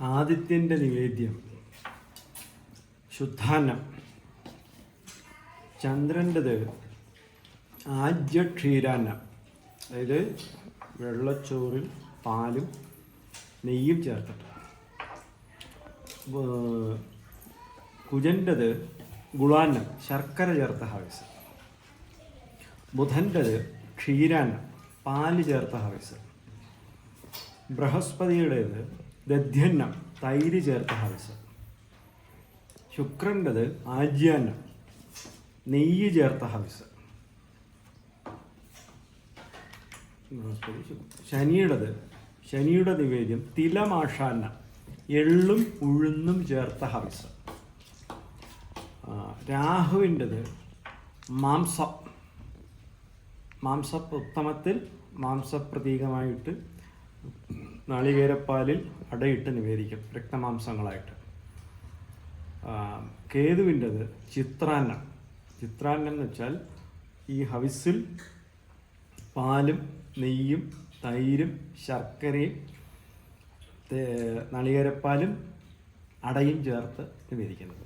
ആദിത്യന്റെ നിവേദ്യം. ശുദ്ധാന്നം. ചന്ദ്രന്റെത് ആദ്യ ക്ഷീരാന്നം അതായത് വെള്ളച്ചോറിൽ പാലും നെയ്യും ചേർത്തിട്ട്. കുജന്റെത് ഗുളാന്നം ശർക്കര ചേർത്ത ഹവിസ്. ബുധന്റെത് ക്ഷീരാന്നം പാൽ ചേർത്ത ഹവിസ്. ബൃഹസ്പതിയുടേത് ദധ്യന്നം തൈര് ചേർത്ത ഹവിസ് ശുക്രന്റെത് ആജ്യാന്നം നെയ്യ് ചേർത്ത ഹവിസ് ശനിയുടേത് ശനിയുടെ നിവേദ്യം തിലമാഷാന്നം എള്ളും ഉഴുന്നും ചേർത്ത ഹവിസ് രാഹുവിന്റെത് മാംസം. മാംസ ഉത്തമത്തിൽ മാംസപ്രതീകമായിട്ട് നാളികേരപ്പാലിൽ അടയിട്ട് നിവേദിക്കും രക്തമാംസങ്ങളായിട്ട്. കേതുവിന്റെത് ചിത്രാന്നം. ചിത്രാന്നം എന്ന് വെച്ചാൽ ഈ ഹവിസിൽ പാലും നെയ്യും തൈരും ശർക്കരയും നാളികേരപ്പാലും അടയും ചേർത്ത് നിവേദിക്കുന്നത്.